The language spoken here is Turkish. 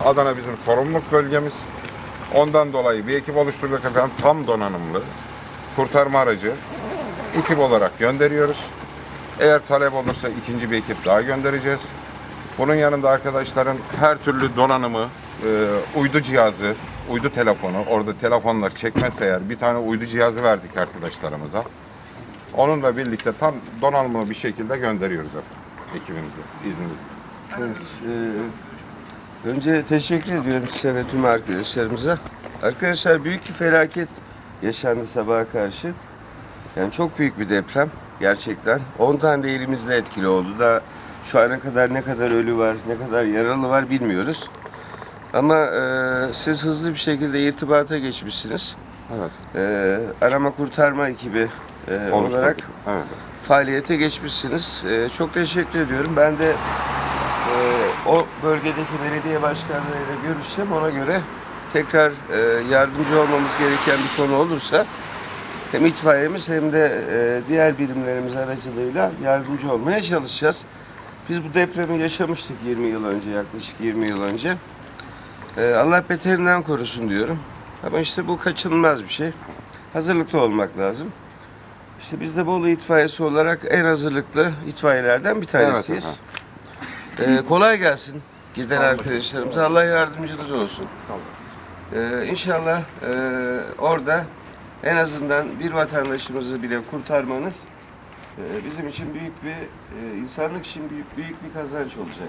Adana bizim sorumluluk bölgemiz. Ondan dolayı bir ekip oluşturduk efendim. Tam donanımlı kurtarma aracı ekip olarak gönderiyoruz. Eğer talep olursa ikinci bir ekip daha göndereceğiz. Bunun yanında arkadaşların her türlü donanımı, e, uydu cihazı, uydu telefonu, orada telefonlar çekmezse eğer bir tane uydu cihazı verdik arkadaşlarımıza. Onunla birlikte tam donanımlı bir şekilde gönderiyoruz efendim ekibimize, izninizle. Evet, e, önce teşekkür ediyorum size ve tüm arkadaşlarımıza. Arkadaşlar büyük bir felaket yaşandı sabaha karşı. Yani çok büyük bir deprem gerçekten. 10 tane de elimizde etkili oldu. Da şu ana kadar ne kadar ölü var, ne kadar yaralı var bilmiyoruz. Ama e, siz hızlı bir şekilde irtibata geçmişsiniz. Evet. E, arama kurtarma ekibi e, olarak Evet. faaliyete geçmişsiniz. Ee, çok teşekkür ediyorum. Ben de e, o bölgedeki belediye başkanlarıyla görüşeceğim. Ona göre tekrar e, yardımcı olmamız gereken bir konu olursa hem itfaiyemiz hem de e, diğer birimlerimiz aracılığıyla yardımcı olmaya çalışacağız. Biz bu depremi yaşamıştık 20 yıl önce, yaklaşık 20 yıl önce. E, Allah beterinden korusun diyorum. Ama işte bu kaçınılmaz bir şey. Hazırlıklı olmak lazım. İşte biz de Bolu itfaiyesi olarak en hazırlıklı itfaiyelerden bir tanesiyiz. Ee, kolay gelsin giden arkadaşlarımıza. Allah yardımcınız olsun. Sağ olun. Ee, inşallah e, orada en azından bir vatandaşımızı bile kurtarmanız e, bizim için büyük bir, e, insanlık için büyük, büyük bir kazanç olacaktır.